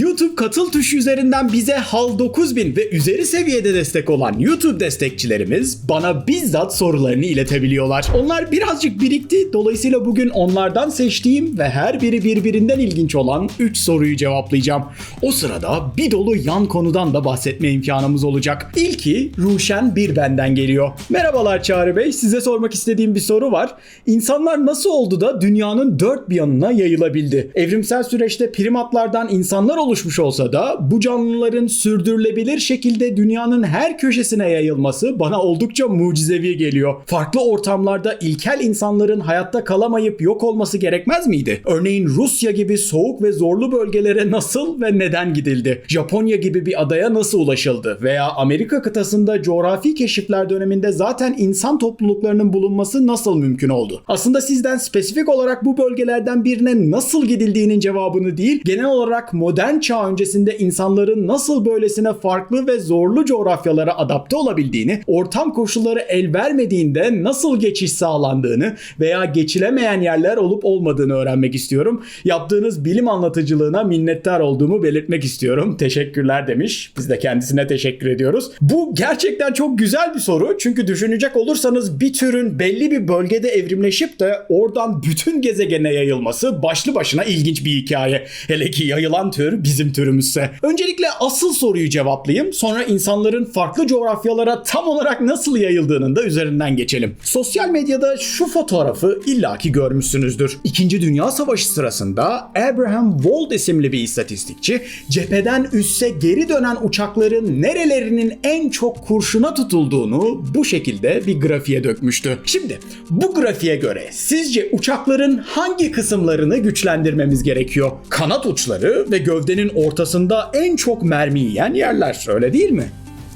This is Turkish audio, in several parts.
YouTube katıl tuşu üzerinden bize HAL 9000 ve üzeri seviyede destek olan YouTube destekçilerimiz bana bizzat sorularını iletebiliyorlar. Onlar birazcık birikti. Dolayısıyla bugün onlardan seçtiğim ve her biri birbirinden ilginç olan 3 soruyu cevaplayacağım. O sırada bir dolu yan konudan da bahsetme imkanımız olacak. İlki Ruşen bir benden geliyor. Merhabalar Çağrı Bey. Size sormak istediğim bir soru var. İnsanlar nasıl oldu da dünyanın dört bir yanına yayılabildi? Evrimsel süreçte primatlardan insanlar oluşmuş olsa da bu canlıların sürdürülebilir şekilde dünyanın her köşesine yayılması bana oldukça mucizevi geliyor. Farklı ortamlarda ilkel insanların hayatta kalamayıp yok olması gerekmez miydi? Örneğin Rusya gibi soğuk ve zorlu bölgelere nasıl ve neden gidildi? Japonya gibi bir adaya nasıl ulaşıldı? Veya Amerika kıtasında coğrafi keşifler döneminde zaten insan topluluklarının bulunması nasıl mümkün oldu? Aslında sizden spesifik olarak bu bölgelerden birine nasıl gidildiğinin cevabını değil, genel olarak modern çağ öncesinde insanların nasıl böylesine farklı ve zorlu coğrafyalara adapte olabildiğini, ortam koşulları el vermediğinde nasıl geçiş sağlandığını veya geçilemeyen yerler olup olmadığını öğrenmek istiyorum. Yaptığınız bilim anlatıcılığına minnettar olduğumu belirtmek istiyorum. Teşekkürler demiş. Biz de kendisine teşekkür ediyoruz. Bu gerçekten çok güzel bir soru. Çünkü düşünecek olursanız bir türün belli bir bölgede evrimleşip de oradan bütün gezegene yayılması başlı başına ilginç bir hikaye. Hele ki yayılan tür bizim türümüzse. Öncelikle asıl soruyu cevaplayayım. Sonra insanların farklı coğrafyalara tam olarak nasıl yayıldığının da üzerinden geçelim. Sosyal medyada şu fotoğrafı illaki görmüşsünüzdür. İkinci Dünya Savaşı sırasında Abraham Wald isimli bir istatistikçi cepheden üsse geri dönen uçakların nerelerinin en çok kurşuna tutulduğunu bu şekilde bir grafiğe dökmüştü. Şimdi bu grafiğe göre sizce uçakların hangi kısımlarını güçlendirmemiz gerekiyor? Kanat uçları ve gövdenin ortasında en çok mermi yiyen yerler öyle değil mi?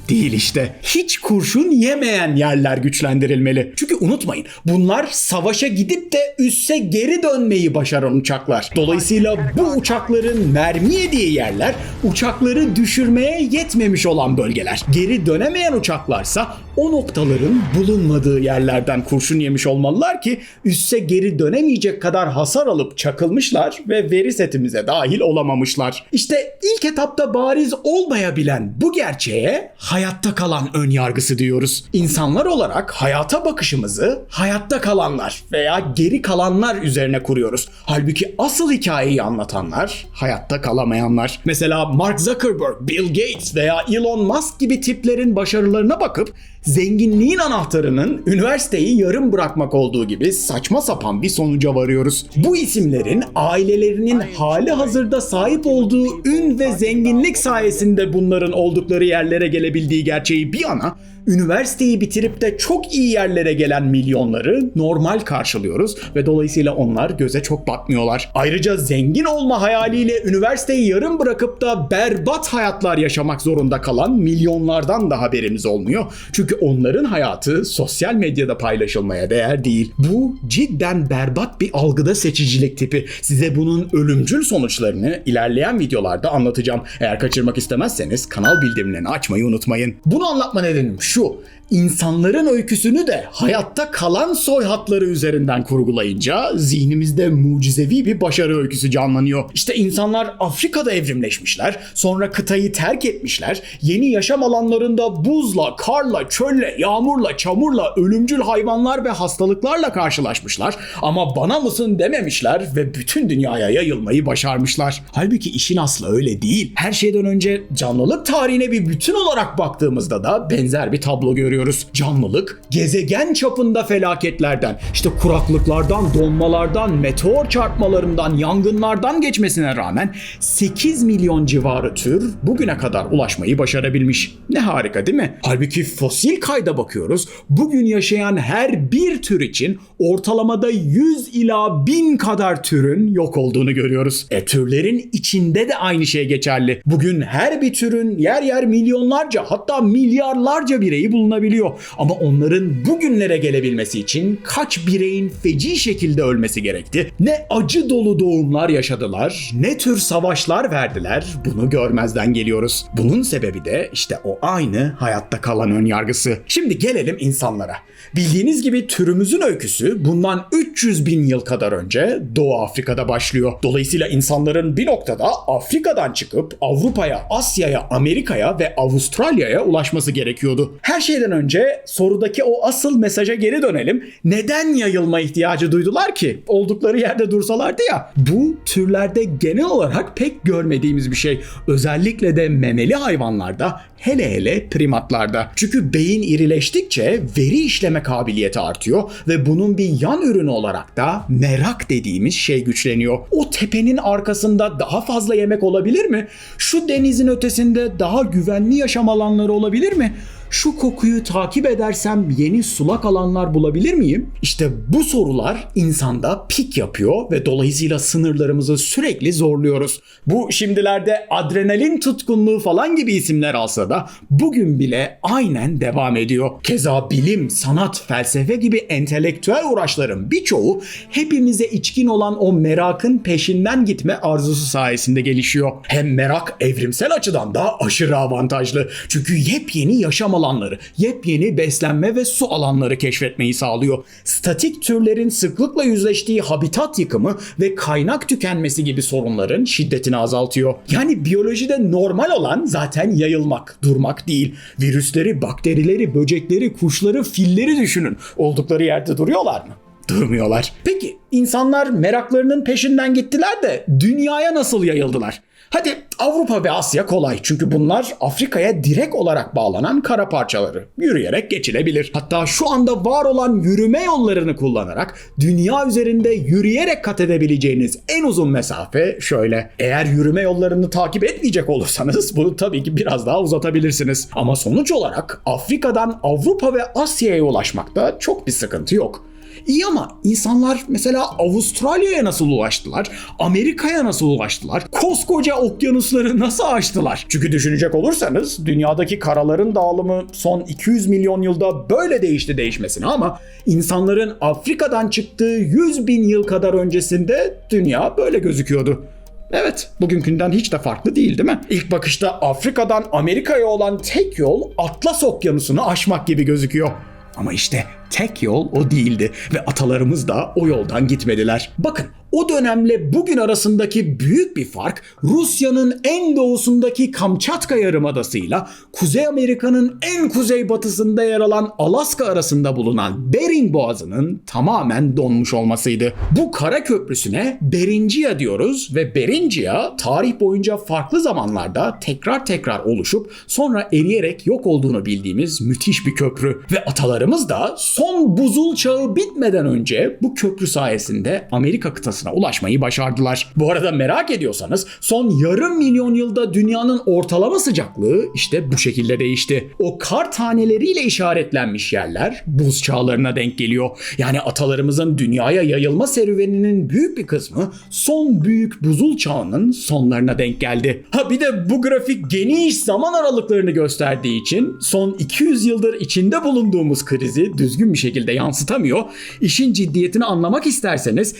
Değil işte. Hiç kurşun yemeyen yerler güçlendirilmeli. Çünkü unutmayın bunlar savaşa gidip de üsse geri dönmeyi başaran uçaklar. Dolayısıyla bu uçakların mermi yediği yerler uçakları düşürmeye yetmemiş olan bölgeler. Geri dönemeyen uçaklarsa o noktaların bulunmadığı yerlerden kurşun yemiş olmalılar ki üsse geri dönemeyecek kadar hasar alıp çakılmışlar ve veri setimize dahil olamamışlar. İşte ilk etapta bariz olmayabilen bu gerçeğe hayatta kalan ön yargısı diyoruz. İnsanlar olarak hayata bakışımızı hayatta kalanlar veya geri kalanlar üzerine kuruyoruz. Halbuki asıl hikayeyi anlatanlar hayatta kalamayanlar. Mesela Mark Zuckerberg, Bill Gates veya Elon Musk gibi tiplerin başarılarına bakıp zenginliğin anahtarının üniversiteyi yarım bırakmak olduğu gibi saçma sapan bir sonuca varıyoruz. Bu isimlerin ailelerinin hali hazırda sahip olduğu ün ve zenginlik sayesinde bunların oldukları yerlere gelebildiği gerçeği bir yana üniversiteyi bitirip de çok iyi yerlere gelen milyonları normal karşılıyoruz ve dolayısıyla onlar göze çok batmıyorlar. Ayrıca zengin olma hayaliyle üniversiteyi yarım bırakıp da berbat hayatlar yaşamak zorunda kalan milyonlardan da haberimiz olmuyor. Çünkü onların hayatı sosyal medyada paylaşılmaya değer değil. Bu cidden berbat bir algıda seçicilik tipi. Size bunun ölümcül sonuçlarını ilerleyen videolarda anlatacağım. Eğer kaçırmak istemezseniz kanal bildirimlerini açmayı unutmayın. Bunu anlatma nedenim şu. sure. İnsanların öyküsünü de hayatta kalan soy hatları üzerinden kurgulayınca zihnimizde mucizevi bir başarı öyküsü canlanıyor. İşte insanlar Afrika'da evrimleşmişler, sonra kıtayı terk etmişler, yeni yaşam alanlarında buzla, karla, çölle, yağmurla, çamurla, ölümcül hayvanlar ve hastalıklarla karşılaşmışlar ama bana mısın dememişler ve bütün dünyaya yayılmayı başarmışlar. Halbuki işin aslı öyle değil. Her şeyden önce canlılık tarihine bir bütün olarak baktığımızda da benzer bir tablo görüyoruz. Canlılık gezegen çapında felaketlerden, işte kuraklıklardan, donmalardan, meteor çarpmalarından, yangınlardan geçmesine rağmen 8 milyon civarı tür bugüne kadar ulaşmayı başarabilmiş. Ne harika değil mi? Halbuki fosil kayda bakıyoruz. Bugün yaşayan her bir tür için ortalamada 100 ila 1000 kadar türün yok olduğunu görüyoruz. E türlerin içinde de aynı şey geçerli. Bugün her bir türün yer yer milyonlarca hatta milyarlarca bireyi bulunabiliyor. Ama onların bugünlere gelebilmesi için kaç bireyin feci şekilde ölmesi gerekti? Ne acı dolu doğumlar yaşadılar, ne tür savaşlar verdiler bunu görmezden geliyoruz. Bunun sebebi de işte o aynı hayatta kalan ön yargısı. şarkısı. Şimdi gelelim insanlara. Bildiğiniz gibi türümüzün öyküsü bundan 300 bin yıl kadar önce Doğu Afrika'da başlıyor. Dolayısıyla insanların bir noktada Afrika'dan çıkıp Avrupa'ya, Asya'ya, Amerika'ya ve Avustralya'ya ulaşması gerekiyordu. Her şeyden önce sorudaki o asıl mesaja geri dönelim. Neden yayılma ihtiyacı duydular ki? Oldukları yerde dursalardı ya. Bu türlerde genel olarak pek görmediğimiz bir şey. Özellikle de memeli hayvanlarda hele hele primatlarda. Çünkü beyin irileştikçe veri işleme kabiliyeti artıyor ve bunun bir yan ürünü olarak da merak dediğimiz şey güçleniyor. O tepenin arkasında daha fazla yemek olabilir mi? Şu denizin ötesinde daha güvenli yaşam alanları olabilir mi? Şu kokuyu takip edersem yeni sulak alanlar bulabilir miyim? İşte bu sorular insanda pik yapıyor ve dolayısıyla sınırlarımızı sürekli zorluyoruz. Bu şimdilerde adrenalin tutkunluğu falan gibi isimler alsa da bugün bile aynen devam ediyor. Keza bilim, sanat, felsefe gibi entelektüel uğraşların birçoğu hepimize içkin olan o merakın peşinden gitme arzusu sayesinde gelişiyor. Hem merak evrimsel açıdan da aşırı avantajlı. Çünkü yepyeni yaşam alanları, yepyeni beslenme ve su alanları keşfetmeyi sağlıyor. Statik türlerin sıklıkla yüzleştiği habitat yıkımı ve kaynak tükenmesi gibi sorunların şiddetini azaltıyor. Yani biyolojide normal olan zaten yayılmak, durmak değil. Virüsleri, bakterileri, böcekleri, kuşları, filleri düşünün. Oldukları yerde duruyorlar mı? Durmuyorlar. Peki insanlar meraklarının peşinden gittiler de dünyaya nasıl yayıldılar? Hadi Avrupa ve Asya kolay çünkü bunlar Afrika'ya direkt olarak bağlanan kara parçaları. Yürüyerek geçilebilir. Hatta şu anda var olan yürüme yollarını kullanarak dünya üzerinde yürüyerek kat edebileceğiniz en uzun mesafe şöyle. Eğer yürüme yollarını takip etmeyecek olursanız bunu tabii ki biraz daha uzatabilirsiniz. Ama sonuç olarak Afrika'dan Avrupa ve Asya'ya ulaşmakta çok bir sıkıntı yok. İyi ama insanlar mesela Avustralya'ya nasıl ulaştılar? Amerika'ya nasıl ulaştılar? Koskoca okyanusları nasıl aştılar? Çünkü düşünecek olursanız dünyadaki karaların dağılımı son 200 milyon yılda böyle değişti değişmesine ama insanların Afrika'dan çıktığı 100 bin yıl kadar öncesinde dünya böyle gözüküyordu. Evet, bugünkünden hiç de farklı değil değil mi? İlk bakışta Afrika'dan Amerika'ya olan tek yol Atlas Okyanusu'nu aşmak gibi gözüküyor. Ama işte tek yol o değildi ve atalarımız da o yoldan gitmediler. Bakın o dönemle bugün arasındaki büyük bir fark Rusya'nın en doğusundaki Kamçatka Yarımadası'yla Kuzey Amerika'nın en kuzeybatısında yer alan Alaska arasında bulunan Bering Boğazı'nın tamamen donmuş olmasıydı. Bu kara köprüsüne Beringia diyoruz ve Beringia tarih boyunca farklı zamanlarda tekrar tekrar oluşup sonra eriyerek yok olduğunu bildiğimiz müthiş bir köprü ve atalarımız da son buzul çağı bitmeden önce bu köprü sayesinde Amerika kıtasına ulaşmayı başardılar. Bu arada merak ediyorsanız son yarım milyon yılda dünyanın ortalama sıcaklığı işte bu şekilde değişti. O kar taneleriyle işaretlenmiş yerler buz çağlarına denk geliyor. Yani atalarımızın dünyaya yayılma serüveninin büyük bir kısmı son büyük buzul çağının sonlarına denk geldi. Ha bir de bu grafik geniş zaman aralıklarını gösterdiği için son 200 yıldır içinde bulunduğumuz krizi düzgün bir şekilde yansıtamıyor. İşin ciddiyetini anlamak isterseniz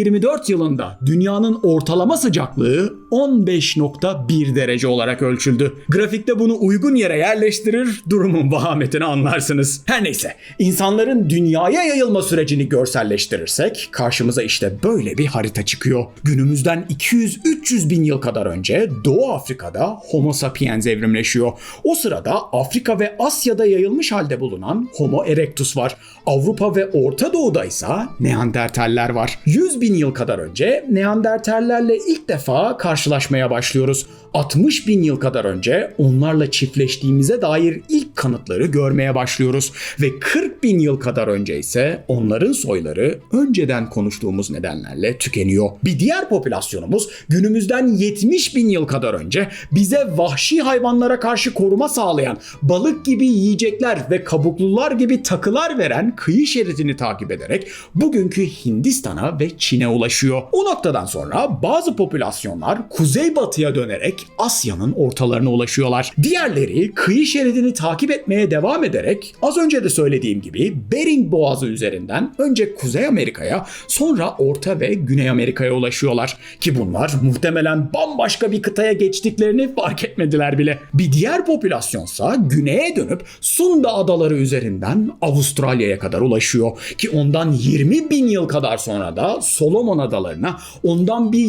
2024 yılında dünyanın ortalama sıcaklığı 15.1 derece olarak ölçüldü. Grafikte bunu uygun yere yerleştirir, durumun vahametini anlarsınız. Her neyse, insanların dünyaya yayılma sürecini görselleştirirsek karşımıza işte böyle bir harita çıkıyor. Günümüzden 200-300 bin yıl kadar önce Doğu Afrika'da Homo sapiens evrimleşiyor. O sırada Afrika ve Asya'da yayılmış halde bulunan Homo erectus var. Avrupa ve Orta Doğu'da ise Neandertaller var. 100 bin yıl kadar önce Neandertallerle ilk defa karşılaşmaya başlıyoruz. 60 bin yıl kadar önce onlarla çiftleştiğimize dair ilk kanıtları görmeye başlıyoruz. Ve 40 bin yıl kadar önce ise onların soyları önceden konuştuğumuz nedenlerle tükeniyor. Bir diğer popülasyonumuz günümüzden 70 bin yıl kadar önce bize vahşi hayvanlara karşı koruma sağlayan balık gibi yiyecekler ve kabuklular gibi takılar veren kıyı şeridini takip ederek bugünkü Hindistan'a ve Çin'e ulaşıyor. O noktadan sonra bazı popülasyonlar kuzeybatıya dönerek Asya'nın ortalarına ulaşıyorlar. Diğerleri kıyı şeridini takip etmeye devam ederek az önce de söylediğim gibi Bering Boğazı üzerinden önce Kuzey Amerika'ya sonra Orta ve Güney Amerika'ya ulaşıyorlar. Ki bunlar muhtemelen bambaşka bir kıtaya geçtiklerini fark etmediler bile. Bir diğer popülasyonsa güneye dönüp Sunda adaları üzerinden Avustralya'ya kadar ulaşıyor. Ki ondan 20 bin yıl kadar sonra da Solomon adalarına ondan bir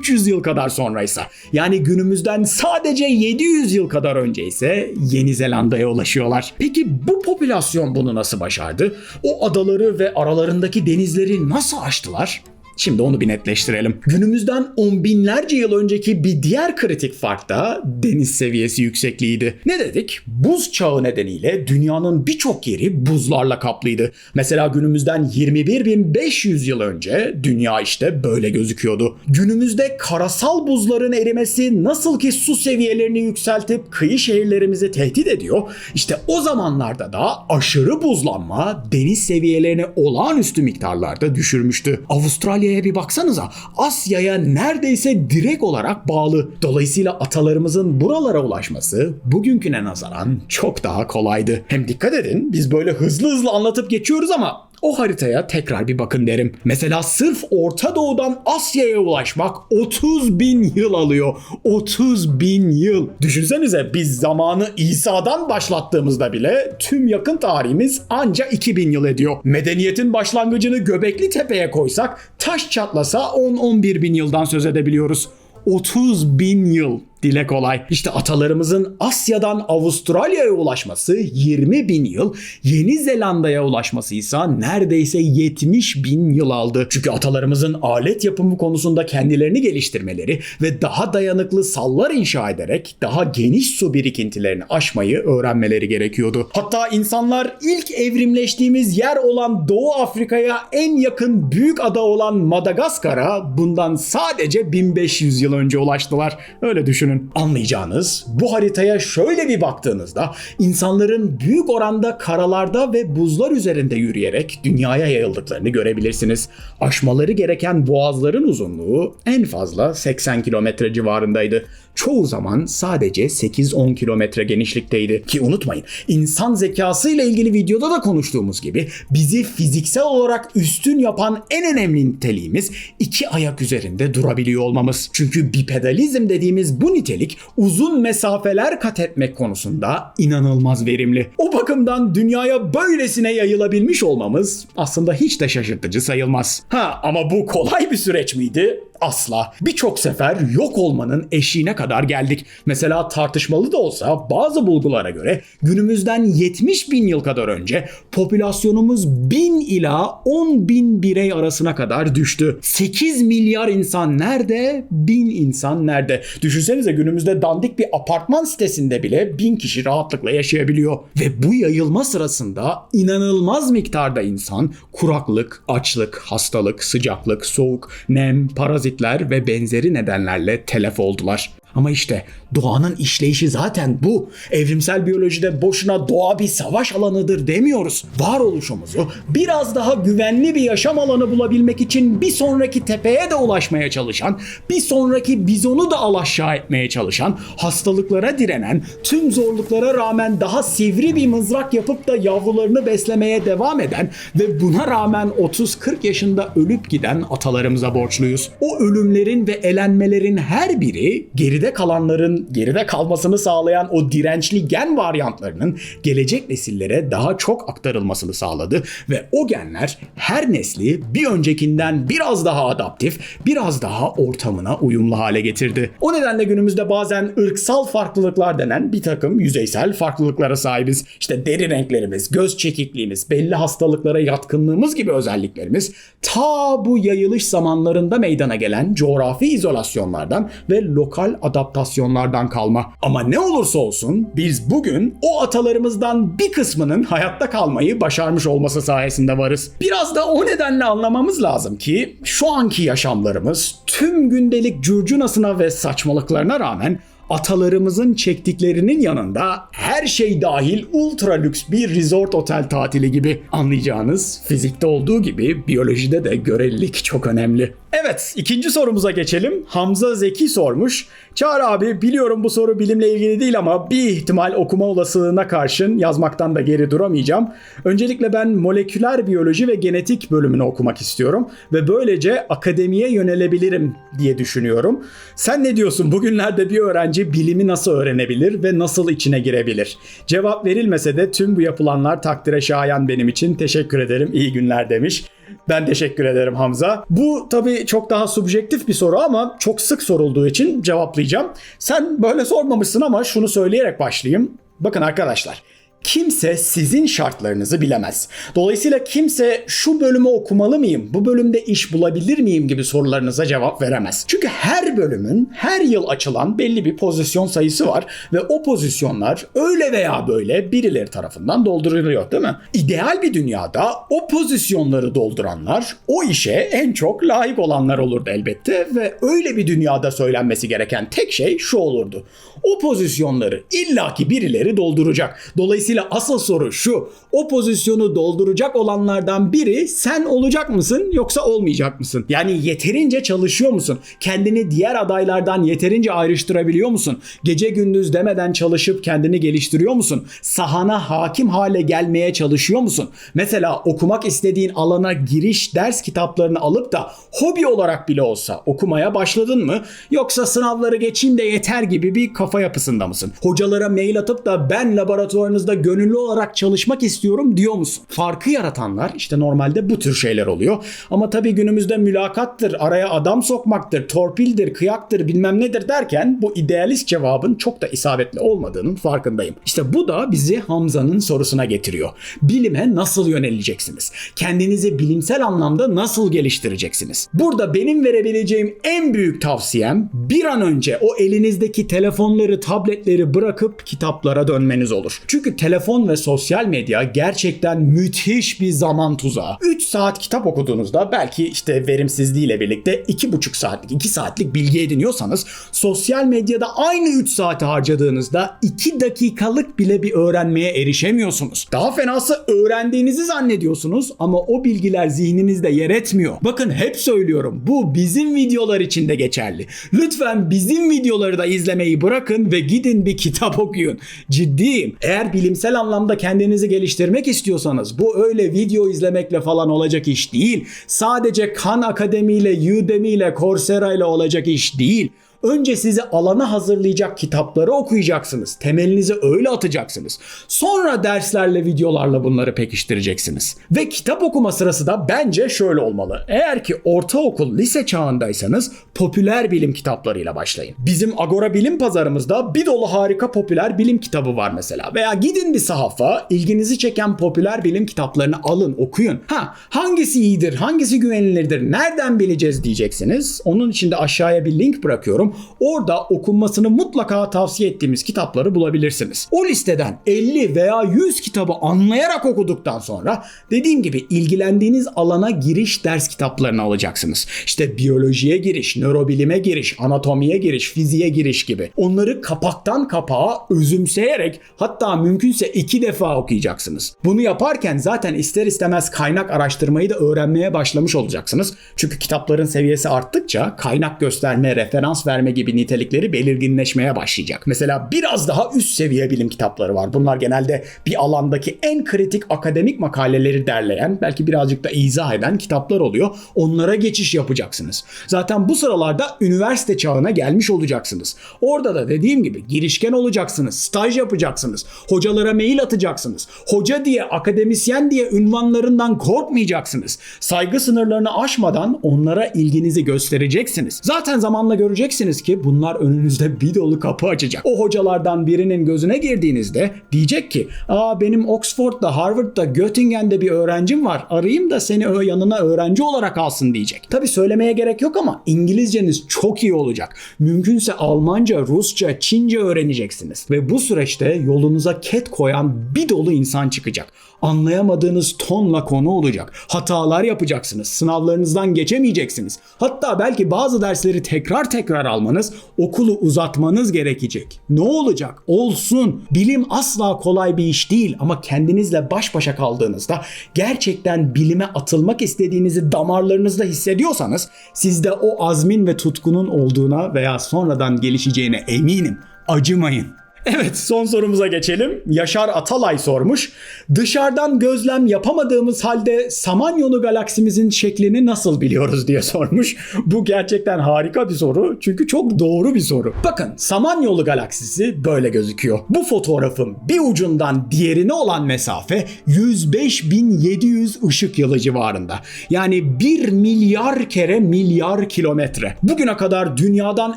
29.300 yıl kadar sonraysa yani günümüzden sadece 700 yıl kadar önce ise Yeni Zelanda'ya ulaşıyorlar. Peki bu popülasyon bunu nasıl başardı? O adaları ve aralarındaki denizleri nasıl aştılar? Şimdi onu bir netleştirelim. Günümüzden on binlerce yıl önceki bir diğer kritik fark da deniz seviyesi yüksekliğiydi. Ne dedik? Buz çağı nedeniyle dünyanın birçok yeri buzlarla kaplıydı. Mesela günümüzden 21.500 yıl önce dünya işte böyle gözüküyordu. Günümüzde karasal buzların erimesi nasıl ki su seviyelerini yükseltip kıyı şehirlerimizi tehdit ediyor, işte o zamanlarda da aşırı buzlanma deniz seviyelerini olağanüstü miktarlarda düşürmüştü. Avustralya Asya'ya bir baksanıza. Asya'ya neredeyse direkt olarak bağlı. Dolayısıyla atalarımızın buralara ulaşması bugünküne nazaran çok daha kolaydı. Hem dikkat edin biz böyle hızlı hızlı anlatıp geçiyoruz ama o haritaya tekrar bir bakın derim. Mesela sırf Orta Doğu'dan Asya'ya ulaşmak 30 bin yıl alıyor. 30 bin yıl. Düşünsenize biz zamanı İsa'dan başlattığımızda bile tüm yakın tarihimiz anca 2000 yıl ediyor. Medeniyetin başlangıcını Göbekli Tepe'ye koysak taş çatlasa 10-11 bin yıldan söz edebiliyoruz. 30 bin yıl. Dile kolay. İşte atalarımızın Asya'dan Avustralya'ya ulaşması 20 bin yıl, Yeni Zelanda'ya ulaşması ise neredeyse 70 bin yıl aldı. Çünkü atalarımızın alet yapımı konusunda kendilerini geliştirmeleri ve daha dayanıklı sallar inşa ederek daha geniş su birikintilerini aşmayı öğrenmeleri gerekiyordu. Hatta insanlar ilk evrimleştiğimiz yer olan Doğu Afrika'ya en yakın büyük ada olan Madagaskar'a bundan sadece 1500 yıl önce ulaştılar. Öyle düşünün düşünün. Anlayacağınız bu haritaya şöyle bir baktığınızda insanların büyük oranda karalarda ve buzlar üzerinde yürüyerek dünyaya yayıldıklarını görebilirsiniz. Aşmaları gereken boğazların uzunluğu en fazla 80 kilometre civarındaydı. Çoğu zaman sadece 8-10 kilometre genişlikteydi. Ki unutmayın insan zekası ile ilgili videoda da konuştuğumuz gibi bizi fiziksel olarak üstün yapan en önemli niteliğimiz iki ayak üzerinde durabiliyor olmamız. Çünkü bipedalizm dediğimiz bu nitelik uzun mesafeler kat etmek konusunda inanılmaz verimli. O bakımdan dünyaya böylesine yayılabilmiş olmamız aslında hiç de şaşırtıcı sayılmaz. Ha ama bu kolay bir süreç miydi? Asla. Birçok sefer yok olmanın eşiğine kadar geldik. Mesela tartışmalı da olsa bazı bulgulara göre günümüzden 70 bin yıl kadar önce popülasyonumuz 1000 ila 10 bin birey arasına kadar düştü. 8 milyar insan nerede? 1000 insan nerede? Düşünsenize günümüzde dandik bir apartman sitesinde bile 1000 kişi rahatlıkla yaşayabiliyor. Ve bu yayılma sırasında inanılmaz miktarda insan kuraklık, açlık, hastalık, sıcaklık, soğuk, nem, parazitler ve benzeri nedenlerle telef oldular. Ama işte doğanın işleyişi zaten bu. Evrimsel biyolojide boşuna doğa bir savaş alanıdır demiyoruz. Varoluşumuzu biraz daha güvenli bir yaşam alanı bulabilmek için bir sonraki tepeye de ulaşmaya çalışan, bir sonraki bizonu da alaşağı etmeye çalışan, hastalıklara direnen, tüm zorluklara rağmen daha sivri bir mızrak yapıp da yavrularını beslemeye devam eden ve buna rağmen 30-40 yaşında ölüp giden atalarımıza borçluyuz. O ölümlerin ve elenmelerin her biri geri geride kalanların geride kalmasını sağlayan o dirençli gen varyantlarının gelecek nesillere daha çok aktarılmasını sağladı ve o genler her nesli bir öncekinden biraz daha adaptif, biraz daha ortamına uyumlu hale getirdi. O nedenle günümüzde bazen ırksal farklılıklar denen bir takım yüzeysel farklılıklara sahibiz. İşte deri renklerimiz, göz çekikliğimiz, belli hastalıklara yatkınlığımız gibi özelliklerimiz ta bu yayılış zamanlarında meydana gelen coğrafi izolasyonlardan ve lokal adaptasyonlardan kalma. Ama ne olursa olsun biz bugün o atalarımızdan bir kısmının hayatta kalmayı başarmış olması sayesinde varız. Biraz da o nedenle anlamamız lazım ki şu anki yaşamlarımız tüm gündelik curcunasına ve saçmalıklarına rağmen atalarımızın çektiklerinin yanında her şey dahil ultra lüks bir resort otel tatili gibi. Anlayacağınız fizikte olduğu gibi biyolojide de görelilik çok önemli. Evet ikinci sorumuza geçelim. Hamza Zeki sormuş. Çağrı abi biliyorum bu soru bilimle ilgili değil ama bir ihtimal okuma olasılığına karşın yazmaktan da geri duramayacağım. Öncelikle ben moleküler biyoloji ve genetik bölümünü okumak istiyorum ve böylece akademiye yönelebilirim diye düşünüyorum. Sen ne diyorsun? Bugünlerde bir öğrenci bilimi nasıl öğrenebilir ve nasıl içine girebilir? Cevap verilmese de tüm bu yapılanlar takdire şayan benim için. Teşekkür ederim. İyi günler demiş. Ben teşekkür ederim Hamza. Bu tabii çok daha subjektif bir soru ama çok sık sorulduğu için cevaplayacağım. Sen böyle sormamışsın ama şunu söyleyerek başlayayım. Bakın arkadaşlar, Kimse sizin şartlarınızı bilemez. Dolayısıyla kimse şu bölümü okumalı mıyım, bu bölümde iş bulabilir miyim gibi sorularınıza cevap veremez. Çünkü her bölümün her yıl açılan belli bir pozisyon sayısı var ve o pozisyonlar öyle veya böyle birileri tarafından dolduruluyor değil mi? İdeal bir dünyada o pozisyonları dolduranlar o işe en çok layık olanlar olurdu elbette ve öyle bir dünyada söylenmesi gereken tek şey şu olurdu. O pozisyonları illaki birileri dolduracak. Dolayısıyla asıl soru şu. O pozisyonu dolduracak olanlardan biri sen olacak mısın yoksa olmayacak mısın? Yani yeterince çalışıyor musun? Kendini diğer adaylardan yeterince ayrıştırabiliyor musun? Gece gündüz demeden çalışıp kendini geliştiriyor musun? Sahana hakim hale gelmeye çalışıyor musun? Mesela okumak istediğin alana giriş ders kitaplarını alıp da hobi olarak bile olsa okumaya başladın mı? Yoksa sınavları geçeyim de yeter gibi bir kafa yapısında mısın? Hocalara mail atıp da ben laboratuvarınızda gönüllü olarak çalışmak istiyorum diyor musun? Farkı yaratanlar işte normalde bu tür şeyler oluyor. Ama tabii günümüzde mülakattır, araya adam sokmaktır, torpildir, kıyaktır bilmem nedir derken bu idealist cevabın çok da isabetli olmadığının farkındayım. İşte bu da bizi Hamza'nın sorusuna getiriyor. Bilime nasıl yöneleceksiniz? Kendinizi bilimsel anlamda nasıl geliştireceksiniz? Burada benim verebileceğim en büyük tavsiyem bir an önce o elinizdeki telefonları, tabletleri bırakıp kitaplara dönmeniz olur. Çünkü telefon ve sosyal medya gerçekten müthiş bir zaman tuzağı. 3 saat kitap okuduğunuzda belki işte verimsizliğiyle birlikte 2,5 saatlik, 2 saatlik bilgi ediniyorsanız sosyal medyada aynı 3 saati harcadığınızda 2 dakikalık bile bir öğrenmeye erişemiyorsunuz. Daha fenası öğrendiğinizi zannediyorsunuz ama o bilgiler zihninizde yer etmiyor. Bakın hep söylüyorum bu bizim videolar için de geçerli. Lütfen bizim videoları da izlemeyi bırakın ve gidin bir kitap okuyun. Ciddiyim. Eğer bilimsel anlamda kendinizi geliştirmek istiyorsanız bu öyle video izlemekle falan olacak iş değil. Sadece Khan Akademi ile Udemy ile Coursera ile olacak iş değil. Önce sizi alana hazırlayacak kitapları okuyacaksınız. Temelinizi öyle atacaksınız. Sonra derslerle, videolarla bunları pekiştireceksiniz. Ve kitap okuma sırası da bence şöyle olmalı. Eğer ki ortaokul, lise çağındaysanız popüler bilim kitaplarıyla başlayın. Bizim Agora Bilim Pazarımızda bir dolu harika popüler bilim kitabı var mesela. Veya gidin bir sahafa, ilginizi çeken popüler bilim kitaplarını alın, okuyun. Ha, hangisi iyidir, hangisi güvenilirdir, nereden bileceğiz diyeceksiniz. Onun için de aşağıya bir link bırakıyorum. Orada okunmasını mutlaka tavsiye ettiğimiz kitapları bulabilirsiniz. O listeden 50 veya 100 kitabı anlayarak okuduktan sonra dediğim gibi ilgilendiğiniz alana giriş ders kitaplarını alacaksınız. İşte biyolojiye giriş, nörobilime giriş, anatomiye giriş, fiziğe giriş gibi. Onları kapaktan kapağa özümseyerek hatta mümkünse iki defa okuyacaksınız. Bunu yaparken zaten ister istemez kaynak araştırmayı da öğrenmeye başlamış olacaksınız. Çünkü kitapların seviyesi arttıkça kaynak gösterme, referans verme gibi nitelikleri belirginleşmeye başlayacak. Mesela biraz daha üst seviye bilim kitapları var. Bunlar genelde bir alandaki en kritik akademik makaleleri derleyen, belki birazcık da izah eden kitaplar oluyor. Onlara geçiş yapacaksınız. Zaten bu sıralarda üniversite çağına gelmiş olacaksınız. Orada da dediğim gibi girişken olacaksınız, staj yapacaksınız, hocalara mail atacaksınız. Hoca diye, akademisyen diye ünvanlarından korkmayacaksınız. Saygı sınırlarını aşmadan onlara ilginizi göstereceksiniz. Zaten zamanla göreceksiniz ki bunlar önünüzde bir dolu kapı açacak. O hocalardan birinin gözüne girdiğinizde diyecek ki aa benim Oxford'da, Harvard'da, Göttingen'de bir öğrencim var. Arayayım da seni yanına öğrenci olarak alsın diyecek. Tabi söylemeye gerek yok ama İngilizceniz çok iyi olacak. Mümkünse Almanca, Rusça, Çince öğreneceksiniz. Ve bu süreçte yolunuza ket koyan bir dolu insan çıkacak. Anlayamadığınız tonla konu olacak. Hatalar yapacaksınız. Sınavlarınızdan geçemeyeceksiniz. Hatta belki bazı dersleri tekrar tekrar almak kalmanız, okulu uzatmanız gerekecek. Ne olacak? Olsun. Bilim asla kolay bir iş değil ama kendinizle baş başa kaldığınızda gerçekten bilime atılmak istediğinizi damarlarınızda hissediyorsanız sizde o azmin ve tutkunun olduğuna veya sonradan gelişeceğine eminim. Acımayın. Evet son sorumuza geçelim. Yaşar Atalay sormuş. Dışarıdan gözlem yapamadığımız halde Samanyolu galaksimizin şeklini nasıl biliyoruz diye sormuş. Bu gerçekten harika bir soru. Çünkü çok doğru bir soru. Bakın Samanyolu galaksisi böyle gözüküyor. Bu fotoğrafın bir ucundan diğerine olan mesafe 105.700 ışık yılı civarında. Yani 1 milyar kere milyar kilometre. Bugüne kadar dünyadan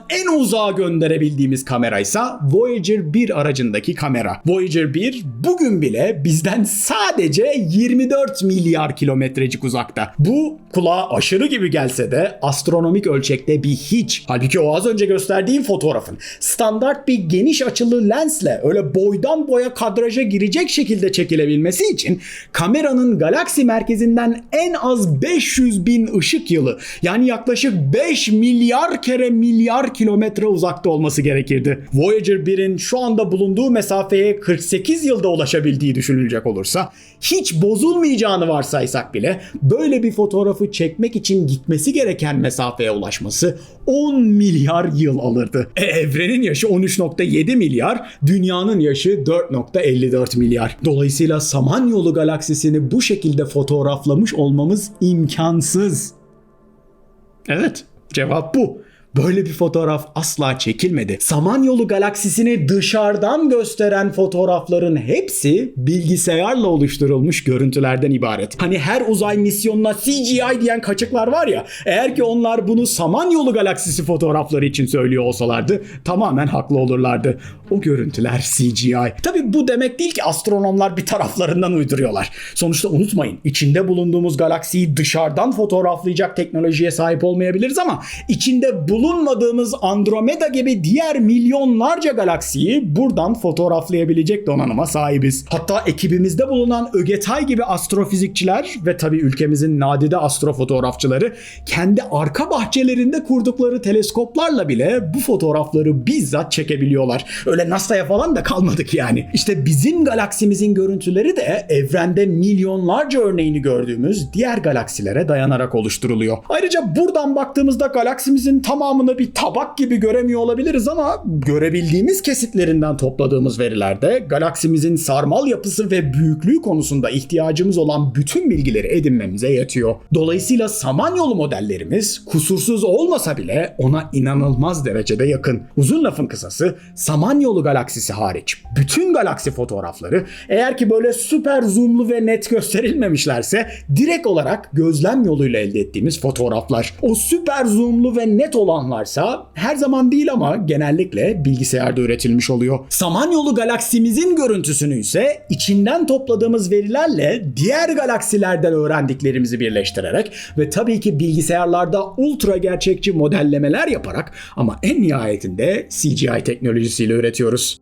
en uzağa gönderebildiğimiz kameraysa Voyager 1 aracındaki kamera. Voyager 1 bugün bile bizden sadece 24 milyar kilometrecik uzakta. Bu kulağa aşırı gibi gelse de astronomik ölçekte bir hiç. Halbuki o az önce gösterdiğim fotoğrafın standart bir geniş açılı lensle öyle boydan boya kadraja girecek şekilde çekilebilmesi için kameranın galaksi merkezinden en az 500 bin ışık yılı yani yaklaşık 5 milyar kere milyar kilometre uzakta olması gerekirdi. Voyager 1'in şu anda bulunduğu mesafeye 48 yılda ulaşabildiği düşünülecek olursa hiç bozulmayacağını varsaysak bile böyle bir fotoğrafı çekmek için gitmesi gereken mesafeye ulaşması 10 milyar yıl alırdı. E, evrenin yaşı 13.7 milyar, dünyanın yaşı 4.54 milyar. Dolayısıyla Samanyolu galaksisini bu şekilde fotoğraflamış olmamız imkansız. Evet, cevap bu. Böyle bir fotoğraf asla çekilmedi. Samanyolu galaksisini dışarıdan gösteren fotoğrafların hepsi bilgisayarla oluşturulmuş görüntülerden ibaret. Hani her uzay misyonuna CGI diyen kaçıklar var ya, eğer ki onlar bunu Samanyolu galaksisi fotoğrafları için söylüyor olsalardı tamamen haklı olurlardı. O görüntüler CGI. Tabi bu demek değil ki astronomlar bir taraflarından uyduruyorlar. Sonuçta unutmayın içinde bulunduğumuz galaksiyi dışarıdan fotoğraflayacak teknolojiye sahip olmayabiliriz ama içinde bulunmadığımız Andromeda gibi diğer milyonlarca galaksiyi buradan fotoğraflayabilecek donanıma sahibiz. Hatta ekibimizde bulunan Ögetay gibi astrofizikçiler ve tabi ülkemizin nadide astrofotoğrafçıları kendi arka bahçelerinde kurdukları teleskoplarla bile bu fotoğrafları bizzat çekebiliyorlar. Öyle NASA'ya falan da kalmadık yani. İşte bizim galaksimizin görüntüleri de evrende milyonlarca örneğini gördüğümüz diğer galaksilere dayanarak oluşturuluyor. Ayrıca buradan baktığımızda galaksimizin tamamını bir tabak gibi göremiyor olabiliriz ama görebildiğimiz kesitlerinden topladığımız verilerde galaksimizin sarmal yapısı ve büyüklüğü konusunda ihtiyacımız olan bütün bilgileri edinmemize yetiyor. Dolayısıyla Samanyolu modellerimiz kusursuz olmasa bile ona inanılmaz derecede yakın. Uzun lafın kısası Samanyolu galaksisi hariç bütün galaksi fotoğrafları eğer ki böyle süper zoomlu ve net gösterilmemişlerse direkt olarak gözlem yoluyla elde ettiğimiz fotoğraflar. O süper zoomlu ve net olanlarsa her zaman değil ama genellikle bilgisayarda üretilmiş oluyor. Samanyolu galaksimizin görüntüsünü ise içinden topladığımız verilerle diğer galaksilerden öğrendiklerimizi birleştirerek ve tabii ki bilgisayarlarda ultra gerçekçi modellemeler yaparak ama en nihayetinde CGI teknolojisiyle üretiyoruz.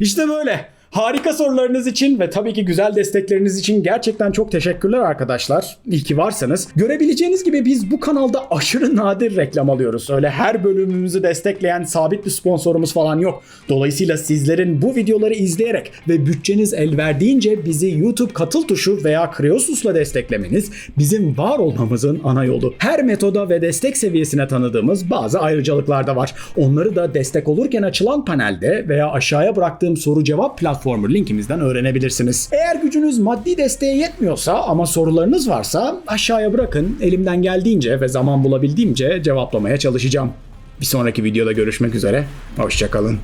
İşte böyle. Harika sorularınız için ve tabii ki güzel destekleriniz için gerçekten çok teşekkürler arkadaşlar. İyi ki varsanız. Görebileceğiniz gibi biz bu kanalda aşırı nadir reklam alıyoruz. Öyle her bölümümüzü destekleyen sabit bir sponsorumuz falan yok. Dolayısıyla sizlerin bu videoları izleyerek ve bütçeniz el verdiğince bizi YouTube katıl tuşu veya Kreosus'la desteklemeniz bizim var olmamızın ana yolu. Her metoda ve destek seviyesine tanıdığımız bazı ayrıcalıklar da var. Onları da destek olurken açılan panelde veya aşağıya bıraktığım soru cevap platformu linkimizden öğrenebilirsiniz. Eğer gücünüz maddi desteğe yetmiyorsa ama sorularınız varsa aşağıya bırakın. Elimden geldiğince ve zaman bulabildiğimce cevaplamaya çalışacağım. Bir sonraki videoda görüşmek üzere. Hoşçakalın.